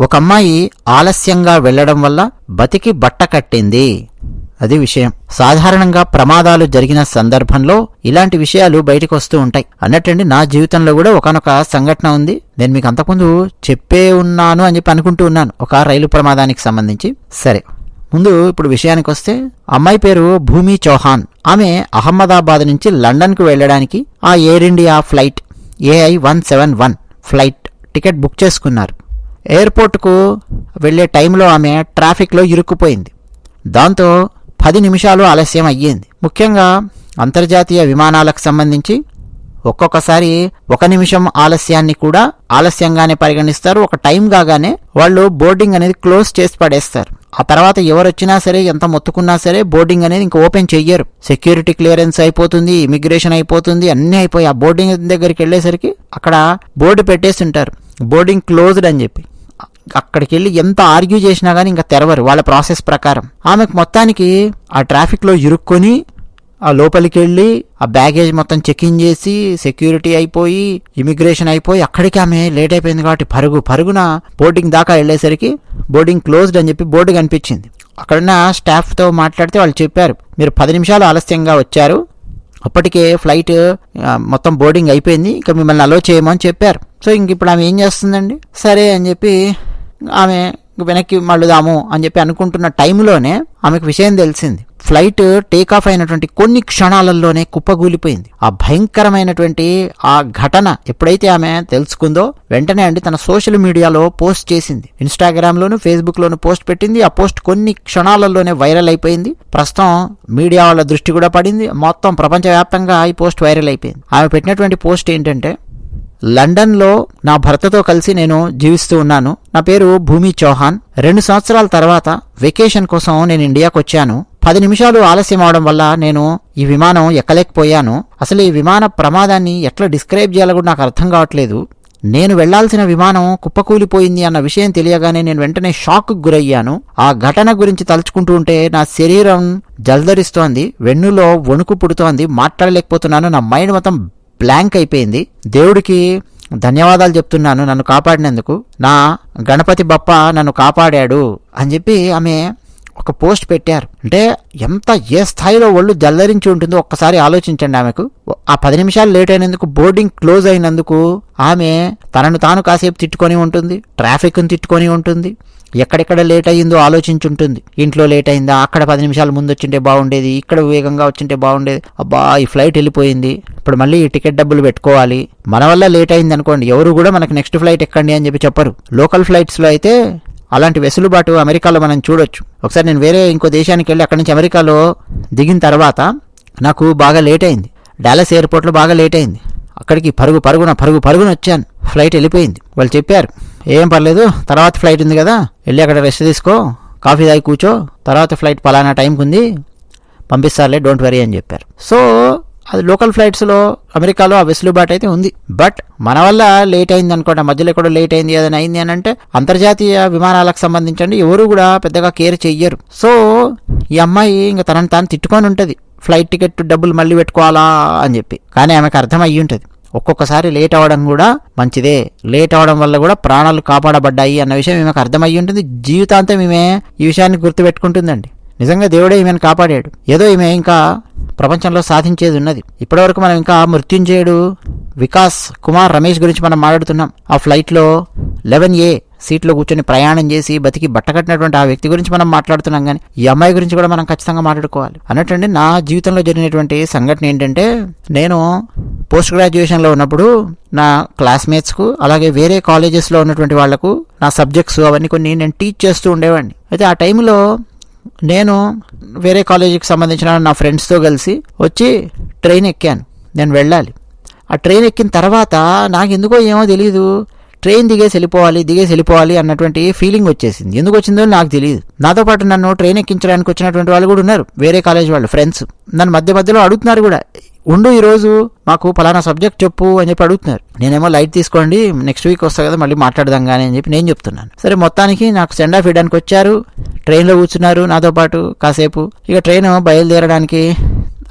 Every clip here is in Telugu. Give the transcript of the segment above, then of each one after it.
ఒక అమ్మాయి ఆలస్యంగా వెళ్ళడం వల్ల బతికి బట్ట కట్టింది. అది విషయం. సాధారణంగా ప్రమాదాలు జరిగిన సందర్భంలో ఇలాంటి విషయాలు బయటకు వస్తూ ఉంటాయి. అన్నట్టండి నా జీవితంలో కూడా ఒకనొక సంఘటన ఉంది. నేను మీకు అంతకుముందు చెప్పే ఉన్నాను అని చెప్పి అనుకుంటూ ఉన్నాను. ఒక రైలు ప్రమాదానికి సంబంధించి. సరే. ముందు ఇప్పుడు విషయానికి వస్తే అమ్మాయి పేరు భూమి చౌహాన్. ఆమె అహ్మదాబాద్ నుంచి లండన్కు వెళ్ళడానికి ఆ Air India flight AI one seven one flight ticket book చేసుకున్నారు. ఎయిర్పోర్ట్కు వెళ్ళే టైంలో ఆమె ట్రాఫిక్లో ఇరుక్కుపోయింది. దాంతో పది నిమిషాలు ఆలస్యం అయ్యింది. ముఖ్యంగా అంతర్జాతీయ విమానాలకు సంబంధించి ఒక్కొక్కసారి ఒక నిమిషం ఆలస్యాన్ని కూడా ఆలస్యంగానే పరిగణిస్తారు. ఒక టైం కాగానే వాళ్ళు బోర్డింగ్ అనేది క్లోజ్ చేసి పడేస్తారు. ఆ తర్వాత ఎవరు వచ్చినా సరే ఎంత మొత్తుకున్నా సరే బోర్డింగ్ అనేది ఇంకా ఓపెన్ చెయ్యరు. సెక్యూరిటీ క్లియరెన్స్ అయిపోతుంది ఇమిగ్రేషన్ అయిపోతుంది అన్నీ అయిపోయి ఆ బోర్డింగ్ దగ్గరికి వెళ్ళేసరికి అక్కడ బోర్డు పెట్టేసి ఉంటారు బోర్డింగ్ క్లోజ్డ్ అని చెప్పి. అక్కడికి వెళ్ళి ఎంత ఆర్గ్యూ చేసినా కానీ ఇంకా తెరవరు వాళ్ళ ప్రాసెస్ ప్రకారం. ఆమెకు మొత్తానికి ఆ ట్రాఫిక్లో ఇరుక్కొని ఆ లోపలికి వెళ్ళి ఆ బ్యాగేజ్ మొత్తం చెకింగ్ చేసి సెక్యూరిటీ అయిపోయి ఇమిగ్రేషన్ అయిపోయి అక్కడికి ఆమె లేట్ అయిపోయింది కాబట్టి పరుగు పరుగున బోర్డింగ్ దాకా వెళ్ళేసరికి బోర్డింగ్ క్లోజ్డ్ అని చెప్పి బోర్డు కనిపించింది. అక్కడున్న స్టాఫ్తో మాట్లాడితే వాళ్ళు చెప్పారు మీరు పది నిమిషాలు ఆలస్యంగా వచ్చారు అప్పటికే ఫ్లైట్ మొత్తం బోర్డింగ్ అయిపోయింది ఇంకా మిమ్మల్ని అలో చేయమని చెప్పారు. సో ఇంక ఇప్పుడు ఆమె ఏం చేస్తుందండి? సరే అని చెప్పి ఆమె వెనక్కి మళ్ళుదాము అని చెప్పి అనుకుంటున్న టైంలోనే ఆమెకు విషయం తెలిసింది. ఫ్లైట్ టేక్ ఆఫ్ అయినటువంటి కొన్ని క్షణాలలోనే కుప్పగూలిపోయింది. ఆ భయంకరమైనటువంటి ఆ ఘటన ఎప్పుడైతే ఆమె తెలుసుకుందో వెంటనే అండి తన సోషల్ మీడియాలో పోస్ట్ చేసింది. ఇన్స్టాగ్రామ్లోను ఫేస్బుక్లోను పోస్ట్ పెట్టింది. ఆ పోస్ట్ కొన్ని క్షణాలలోనే వైరల్ అయిపోయింది. ప్రస్తుతం మీడియా వాళ్ళ దృష్టి కూడా పడింది. మొత్తం ప్రపంచవ్యాప్తంగా ఈ పోస్ట్ వైరల్ అయిపోయింది. ఆమె పెట్టినటువంటి పోస్ట్ ఏంటంటే లండన్లో నా భర్తతో కలిసి నేను జీవిస్తూ ఉన్నాను. నా పేరు భూమి చౌహాన్. రెండు సంవత్సరాల తర్వాత వెకేషన్ కోసం నేను ఇండియాకు వచ్చాను. పది నిమిషాలు ఆలస్యం అవడం వల్ల నేను ఈ విమానం ఎక్కలేకపోయాను. అసలు ఈ విమాన ప్రమాదాన్ని ఎట్లా డిస్క్రైబ్ చేయాలో కూడా నాకు అర్థం కావట్లేదు. నేను వెళ్ళాల్సిన విమానం కుప్పకూలిపోయింది అన్న విషయం తెలియగానే నేను వెంటనే షాక్ గురయ్యాను. ఆ ఘటన గురించి తలుచుకుంటూ ఉంటే నా శరీరం జల్దరిస్తోంది వెన్నులో వణుకు పుడుతోంది మాట్లాడలేకపోతున్నాను. నా మైండ్ మొత్తం బ్లాంక్ అయిపోయింది. దేవుడికి ధన్యవాదాలు చెప్తున్నాను. నన్ను కాపాడినందుకు. నా గణపతి బప్ప నన్ను కాపాడాడు అని చెప్పి ఆమె ఒక పోస్ట్ పెట్టారు. అంటే ఎంత ఏ స్థాయిలో ఒళ్ళు జల్లరించి ఉంటుందో ఒక్కసారి ఆలోచించండి ఆమెకు. ఆ పది నిమిషాలు లేట్ అయినందుకు బోర్డింగ్ క్లోజ్ అయినందుకు ఆమె తనను తాను కాసేపు తిట్టుకొని ఉంటుంది ట్రాఫిక్ను తిట్టుకొని ఉంటుంది ఎక్కడెక్కడ లేట్ అయ్యిందో ఆలోచించుంటుంది. ఇంట్లో లేట్ అయిందా? అక్కడ పది నిమిషాలు ముందు వచ్చింటే బాగుండేది ఇక్కడ వేగంగా వచ్చింటే బాగుండేది. అబ్బా ఈ ఫ్లైట్ వెళ్ళిపోయింది. ఇప్పుడు మళ్ళీ ఈ టికెట్ డబ్బులు పెట్టుకోవాలి. మన వల్ల లేట్ అయింది అనుకోండి. ఎవరు కూడా మనకు నెక్స్ట్ ఫ్లైట్ ఎక్కండి అని చెప్పి చెప్పరు. లోకల్ ఫ్లైట్స్లో అయితే అలాంటి వెసులుబాటు అమెరికాలో మనం చూడొచ్చు. ఒకసారి నేను వేరే ఇంకో దేశానికి వెళ్ళి అక్కడి నుంచి అమెరికాలో దిగిన తర్వాత నాకు బాగా లేట్ అయింది. డాలస్ ఎయిర్పోర్ట్లో బాగా లేట్ అయింది. అక్కడికి పరుగు పరుగున పరుగు పరుగున వచ్చాను. ఫ్లైట్ వెళ్ళిపోయింది. వాళ్ళు చెప్పారు ఏం పర్లేదు తర్వాత ఫ్లైట్ ఉంది కదా. వెళ్ళి అక్కడ రెస్ట్ తీసుకో కాఫీ తాగి కూర్చో తర్వాత ఫ్లైట్ పలానా టైంకి ఉంది పంపిస్తారులే డోంట్ వరీ అని చెప్పారు. సో అది లోకల్ ఫ్లైట్స్లో అమెరికాలో ఆ వెసులుబాటు అయితే ఉంది. బట్ మన వల్ల లేట్ అయింది అనుకోండి మధ్యలో కూడా లేట్ అయింది ఏదైనా అయింది అని అంటే అంతర్జాతీయ విమానాలకు సంబంధించండి ఎవరు కూడా పెద్దగా కేర్ చెయ్యరు. సో ఈ అమ్మాయి ఇంకా తనని తాను తిట్టుకొని ఉంటుంది. ఫ్లైట్ టికెట్ డబ్బులు మళ్ళీ పెట్టుకోవాలా అని చెప్పి. కానీ ఆమెకు అర్థం అయ్యి ఉంటుంది. ఒక్కొక్కసారి లేట్ అవ్వడం కూడా మంచిదే. లేట్ అవ్వడం వల్ల కూడా ప్రాణాలు కాపాడబడ్డాయి అన్న విషయం ఈమెకు అర్థమయ్యి ఉంటుంది. జీవితాంతం ఈమె ఈ విషయాన్ని గుర్తుపెట్టుకుంటుందండి. నిజంగా దేవుడే ఈమెను కాపాడాడు. ఏదో ఈమె ఇంకా ప్రపంచంలో సాధించేది ఉన్నది. ఇప్పటివరకు మనం ఇంకా మృత్యుంజయుడు వికాస్ కుమార్ రమేష్ గురించి మనం మాట్లాడుతున్నాం. ఆ ఫ్లైట్లో లెవెన్ ఏ సీట్లో కూర్చొని ప్రయాణం చేసి బతికి బట్టకట్టినటువంటి ఆ వ్యక్తి గురించి మనం మాట్లాడుతున్నాం కానీ ఈ అమ్మాయి గురించి కూడా మనం ఖచ్చితంగా మాట్లాడుకోవాలి. అన్నట్టు నా జీవితంలో జరిగినటువంటి సంఘటన ఏంటంటే నేను పోస్ట్ గ్రాడ్యుయేషన్లో ఉన్నప్పుడు నా క్లాస్మేట్స్కు అలాగే వేరే కాలేజెస్లో ఉన్నటువంటి వాళ్ళకు నా సబ్జెక్ట్స్ అవన్నీ కొన్ని నేను టీచ్ చేస్తూ ఉండేవాడిని. అయితే ఆ టైంలో నేను వేరే కాలేజీకి సంబంధించిన నా ఫ్రెండ్స్తో కలిసి వచ్చి ట్రైన్ ఎక్కాను. నేను వెళ్ళాలి. ఆ ట్రైన్ ఎక్కిన తర్వాత నాకు ఎందుకో ఏమో తెలియదు ట్రైన్ దిగేసి వెళ్ళిపోవాలి దిగేసి వెళ్ళిపోవాలి అన్నటువంటి ఫీలింగ్ వచ్చేసింది. ఎందుకు వచ్చిందో నాకు తెలియదు నాతో పాటు నన్ను ట్రైన్ ఎక్కించడానికి వచ్చినటువంటి వాళ్ళు కూడా ఉన్నారు. వేరే కాలేజ్ వాళ్ళు ఫ్రెండ్స్. నన్ను మధ్య మధ్యలో అడుగుతున్నారు కూడా. ఉండు ఈరోజు మాకు పలానా సబ్జెక్ట్ చెప్పు అని చెప్పి అడుగుతున్నారు. నేనేమో లైట్ తీసుకోండి నెక్స్ట్ వీక్ వస్తా కదా మళ్ళీ మాట్లాడదాం కానీ అని చెప్పి నేను చెప్తున్నాను. సరే మొత్తానికి నాకు సెండ్ ఆఫ్ ఇవ్వడానికి వచ్చారు. ట్రైన్లో కూర్చున్నారు నాతో పాటు కాసేపు. ఇక ట్రైన్ బయలుదేరడానికి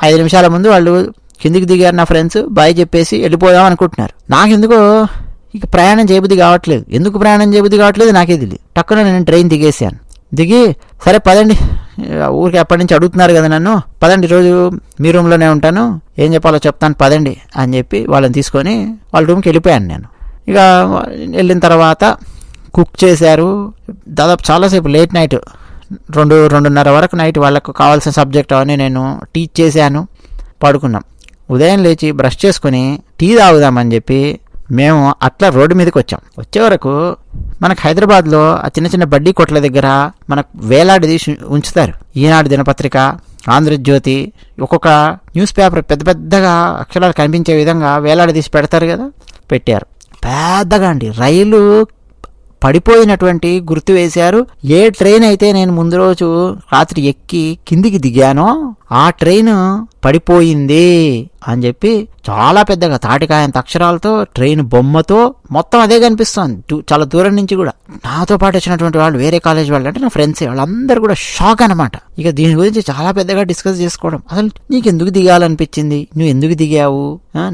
ఐదు నిమిషాల ముందు వాళ్ళు కిందికి దిగారు నా ఫ్రెండ్స్. బాయ్ చెప్పేసి వెళ్ళిపోదాం అనుకుంటున్నారు. నాకెందుకో ఇక ప్రయాణం చేయబుద్ధి కావట్లేదు. ఎందుకు ప్రయాణం చేయబుద్ధి కావట్లేదు? నాకే తెలియదు టక్కున నేను ట్రైన్ దిగేసాను దిగి సరే పదండి. ఊరికి అప్పటి నుంచి అడుగుతున్నారు కదా నన్ను పదండి రోజు మీ రూమ్లోనే ఉంటాను ఏం చెప్పాలో చెప్తాను పదండి అని చెప్పి వాళ్ళని తీసుకొని వాళ్ళ రూమ్కి వెళ్ళిపోయాను నేను. ఇక వెళ్ళిన తర్వాత కుక్ చేశారు. దాదాపు చాలాసేపు లేట్ నైట్ రెండు రెండున్నర వరకు నైట్ వాళ్ళకు కావాల్సిన సబ్జెక్ట్ అవన్నీ నేను టీచ్ చేశాను. పడుకున్నాం. ఉదయం లేచి బ్రష్ చేసుకుని టీ తాగుదామని చెప్పి మేము అట్లా రోడ్డు మీదకి వచ్చాం. వచ్చే వరకు మనకు హైదరాబాద్లో ఆ చిన్న చిన్న బడ్డీ కొట్ల దగ్గర మనకు వేలాడిది ఉంచుతారు. ఈనాడు దినపత్రిక ఆంధ్రజ్యోతి ఒక్కొక్క న్యూస్ పేపర్ పెద్ద పెద్దగా అక్షరాలు కనిపించే విధంగా వేలాడదీసి పెడతారు కదా పెట్టారు. పెద్దగా అండి. రైలు పడిపోయినటువంటి గుర్తు వేశారు. ఏ ట్రైన్ అయితే నేను ముందు రోజు రాత్రి ఎక్కి కిందికి దిగానో ఆ ట్రైన్ పడిపోయింది అని చెప్పి చాలా పెద్దగా తాటికాయంత అక్షరాలతో ట్రైన్ బొమ్మతో మొత్తం అదే కనిపిస్తుంది. చాలా దూరం నుంచి కూడా. నాతో పాటు వచ్చినటువంటి వాళ్ళు వేరే కాలేజ్ వాళ్ళు అంటే నా ఫ్రెండ్స్ వాళ్ళందరూ కూడా షాక్ అనమాట ఇక దీని గురించి చాలా పెద్దగా డిస్కస్ చేసుకోవడం. అసలు నీకు ఎందుకు దిగాలనిపించింది? నువ్వు ఎందుకు దిగావు?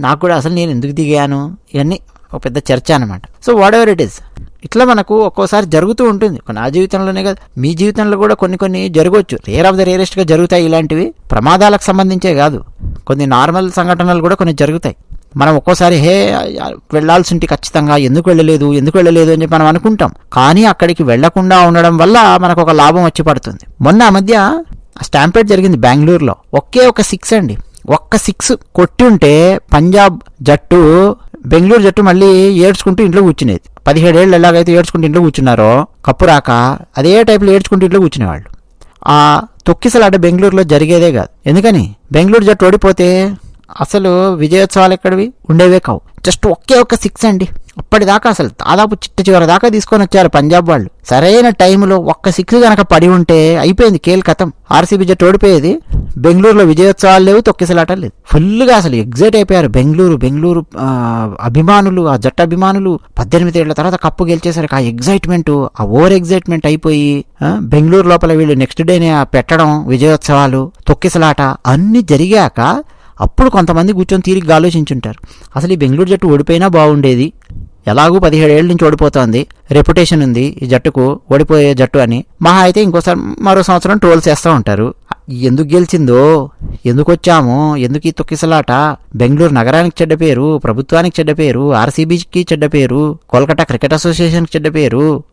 నాకు కూడా అసలు నేను ఎందుకు దిగాను? ఇవన్నీ ఒక పెద్ద చర్చ అనమాట so whatever it is ఇట్లా మనకు ఒక్కోసారి జరుగుతూ ఉంటుంది. నా జీవితంలోనే కాదు మీ జీవితంలో కూడా కొన్ని కొన్ని జరగవచ్చు. రేర్ ఆఫ్ ద రేరెస్ట్గా జరుగుతాయి ఇలాంటివి ప్రమాదాలకు సంబంధించే కాదు. కొన్ని నార్మల్ సంఘటనలు కూడా కొన్ని జరుగుతాయి. మనం ఒక్కోసారి హే వెళ్ళాల్సి ఉంటే ఖచ్చితంగా ఎందుకు వెళ్ళలేదు ఎందుకు వెళ్ళలేదు అని చెప్పి మనం అనుకుంటాం. కానీ అక్కడికి వెళ్ళకుండా ఉండడం వల్ల మనకు ఒక లాభం వచ్చి పడుతుంది. మొన్న ఆ మధ్య స్టాంపేట్ జరిగింది బెంగళూరులో. ఒకే ఒక సిక్స్ అండి. ఒక్క సిక్స్ కొట్టి ఉంటే పంజాబ్ జట్టు బెంగళూరు జట్టు మళ్ళీ ఏడ్చుకుంటూ ఇంట్లో కూర్చునేది. పదిహేడేళ్ళు ఎలాగైతే ఏడ్చుకుంటూ ఇంట్లో కూర్చున్నారో కప్పు రాక అదే టైప్లో ఏడ్చుకుంటూ ఇంట్లో కూర్చునేవాళ్ళు. ఆ తొక్కిసలాట బెంగళూరులో జరిగేదే కాదు. ఎందుకని? బెంగళూరు జట్టు ఓడిపోతే అసలు విజయోత్సవాలు ఎక్కడివి? ఉండేవే కావు. జస్ట్ ఒకే ఒక్క సిక్స్ అండి. అప్పటిదాకా అసలు దాదాపు చిట్ట చివరి దాకా తీసుకొని వచ్చారు పంజాబ్ వాళ్ళు. సరైన టైంలో ఒక్క సిక్స్ కనుక పడి ఉంటే అయిపోయింది కేల్ కథం. ఆర్సీబీ జట్టు ఓడిపోయేది. బెంగళూరులో విజయోత్సవాలు లేవు తొక్కిసలాట లేదు ఫుల్గా అసలు ఎగ్జైట్ అయిపోయారు. బెంగళూరు బెంగళూరు అభిమానులు ఆ జట్టు అభిమానులు పద్దెనిమిది ఏళ్ళ తర్వాత కప్పు గెలిచేసరికి ఆ ఎగ్జైట్మెంట్ ఆ ఓవర్ ఎగ్జైట్మెంట్ అయిపోయి బెంగళూరు లోపల వీళ్ళు నెక్స్ట్ డేనే ఆ పెట్టడం విజయోత్సవాలు తొక్కిసలాట అన్నీ జరిగాక అప్పుడు కొంతమంది కూర్చొని తీరిగ్గా ఆలోచించుంటారు అసలు ఈ బెంగళూరు జట్టు ఓడిపోయినా బాగుండేది. ఎలాగూ పదిహేడు ఏళ్ళ నుంచి ఓడిపోతోంది. రెప్యుటేషన్ ఉంది. ఈ జట్టుకు ఓడిపోయే జట్టు అని. మహా అయితే ఇంకోసారి మరో సంవత్సరం ట్రోల్స్ చేస్తూ ఉంటారు. ఎందుకు గెలిచిందో? ఎందుకు వచ్చాము? ఎందుకు ఈ తొక్కిసలాట? బెంగళూరు నగరానికి చెడ్డ పేరు ప్రభుత్వానికి చెడ్డ పేరు ఆర్సీబీకి చెడ్డ పేరు కోల్కతా క్రికెట్ అసోసియేషన్కి చెడ్డ పేరు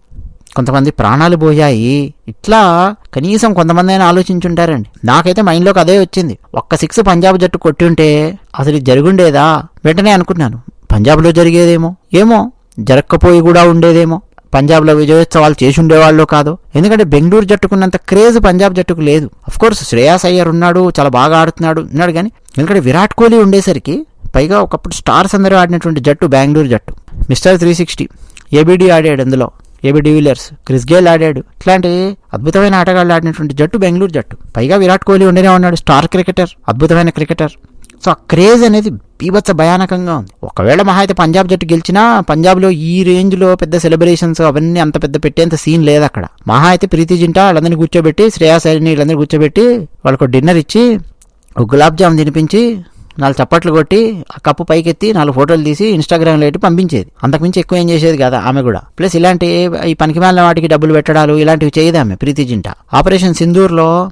కొంతమంది ప్రాణాలు పోయాయి. ఇట్లా కనీసం కొంతమంది అయినా ఆలోచించుంటారండి. నాకైతే మైండ్లోకి అదే వచ్చింది. ఒక్క సిక్స్ పంజాబ్ జట్టు కొట్టి ఉంటే అసలు జరుగుండేదా? వెంటనే అనుకున్నాను పంజాబ్లో జరిగేదేమో? ఏమో? జరగకపోయి కూడా ఉండేదేమో? పంజాబ్లో విజయోత్సవాలు చేసి ఉండేవాళ్ళు కాదు. ఎందుకంటే బెంగళూరు జట్టుకున్నంత క్రేజ్ పంజాబ్ జట్టుకు లేదు. అఫ్ కోర్స్ శ్రేయాస్ అయ్యర్ ఉన్నాడు చాలా బాగా ఆడుతున్నాడు ఉన్నాడు కానీ ఎందుకంటే విరాట్ కోహ్లీ ఉండేసరికి పైగా ఒకప్పుడు స్టార్స్ అందరూ ఆడినటువంటి జట్టు బెంగళూరు జట్టు. మిస్టర్ త్రీ సిక్స్టీ ఏబిడి ఆడాడు అందులో. ఏబి డివిలియర్స్ క్రిస్ గేల్ ఆడాడు. ఇట్లాంటి అద్భుతమైన ఆటగాళ్ళు ఆడినటువంటి జట్టు బెంగళూరు జట్టు. పైగా విరాట్ కోహ్లీ ఉండేనే ఉన్నాడు స్టార్ క్రికెటర్ అద్భుతమైన క్రికెటర్. సో ఆ క్రేజ్ అనేది బీభత్స భయానకంగా ఉంది. ఒకవేళ మహా అయితే పంజాబ్ జట్టు గెలిచినా పంజాబ్లో ఈ రేంజ్లో పెద్ద సెలబ్రేషన్స్ అవన్నీ అంత పెద్ద పెట్టేంత సీన్ లేదు అక్కడ. మహా అయితే ప్రీతి జింటా వాళ్ళందరినీ కూర్చోబెట్టి శ్రేయాస్ వీళ్ళందరినీ కూర్చోబెట్టి వాళ్ళకు డిన్నర్ ఇచ్చి ఒక గులాబ్ జామ్ తినిపించి నాలుగు చప్పట్లు కొట్టి ఆ కప్పు పైకెత్తి నాలుగు ఫోటోలు తీసి ఇన్స్టాగ్రామ్లో పెట్టి పంపించేది. అంతకుమించి ఎక్కువ ఏం చేసేది కదా ఆమె కూడా. ప్లస్ ఇలాంటి ఈ పనికిమాలిన వాటికి డబ్బులు పెట్టడాలు ఇలాంటివి చేయదు ఆమె ప్రీతి జింట. ఆపరేషన్ సింధూర్లో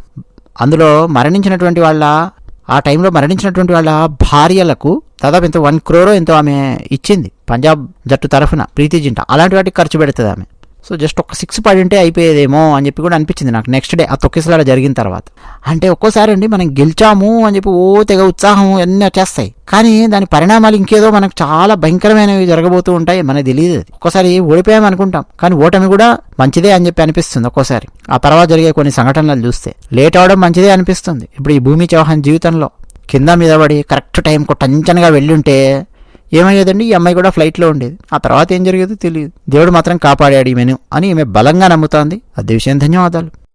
అందులో మరణించినటువంటి వాళ్ళ ఆ టైంలో మరణించినటువంటి వాళ్ళ భార్యలకు దాదాపు ఎంతో వన్ క్రోరో ఎంతో ఆమె ఇచ్చింది. పంజాబ్ జట్టు తరఫున ప్రీతి జింట. అలాంటి వాటికి ఖర్చు పెడుతుంది ఆమె. సో జస్ట్ ఒక సిక్స్ పడి ఉంటే అయిపోయేదేమో అని చెప్పి కూడా అనిపించింది నాకు. నెక్స్ట్ డే ఆ తొక్కిసలాడ జరిగిన తర్వాత. అంటే ఒక్కోసారి అండి మనం గెలిచాము అని చెప్పి ఓ తెగ ఉత్సాహం అన్నీ వచ్చేస్తాయి. కానీ దాని పరిణామాలు ఇంకేదో మనకు చాలా భయంకరమైనవి జరగబోతూ ఉంటాయి మనకు తెలియదు అది. ఒక్కోసారి ఓడిపోయాం అనుకుంటాం. కానీ ఓటమి కూడా మంచిదే అని చెప్పి అనిపిస్తుంది ఒక్కోసారి. ఆ తర్వాత జరిగే కొన్ని సంఘటనలు చూస్తే లేట్ అవడం మంచిదే అనిపిస్తుంది. ఇప్పుడు ఈ భూమి చౌహాన్ జీవితంలో కింద మీద పడి కరెక్ట్ టైంకు టంచనగా వెళ్ళుంటే ఏమయ్యేదండి? ఈ అమ్మాయి కూడా ఫ్లైట్లో ఉండేది. ఆ తర్వాత ఏం జరిగేదో తెలియదు. దేవుడు మాత్రం కాపాడాడు ఈమెను అని ఈమె బలంగా నమ్ముతోంది. అదే విషయం ధన్యవాదాలు.